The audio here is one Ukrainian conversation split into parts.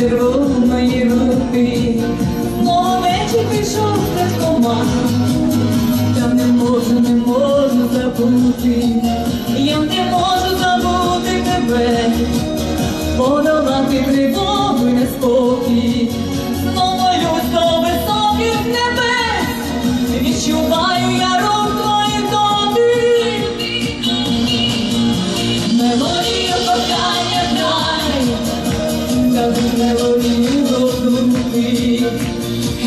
червоної руки, мого вечір пішов крадькома, я не можу, не можу забути, я не можу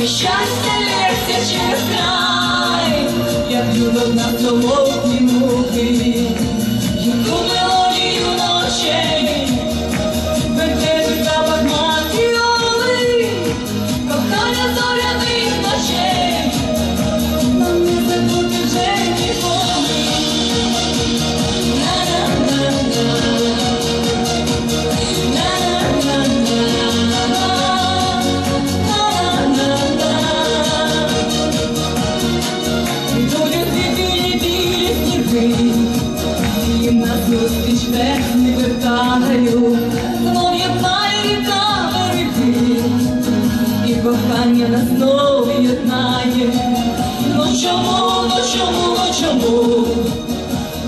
щастя лється через край, як любов на солодкі муки, Зустріч не вертаю, знов єднає ріка береги, і кохання нас знов єднає. Ну чому, ну чому, ну чому?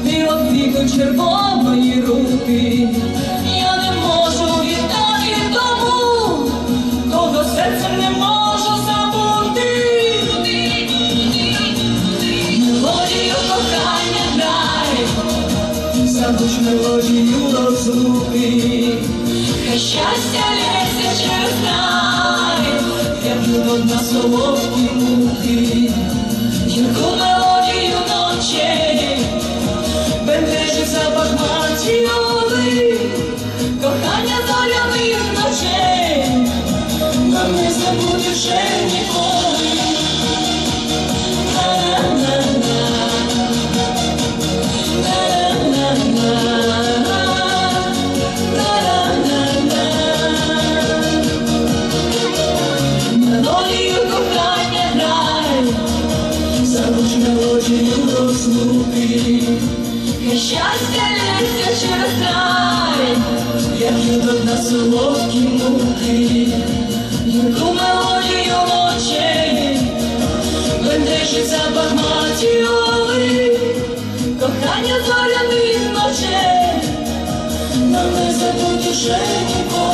Ти обвіку червоної руки, забуч мелодію розлуки, хай щастя лється через край, як любов на солодкі муки, яку мелодію ночей. Бентежить запах матіоли, кохання зоряних ночей, нам не забути вже Хай щастя лється через край, як любов на солодкі муки, яку мелодію ночей, бентежить запах матіоли, кохання зоряних ночей, нам не забудь уже ніколи.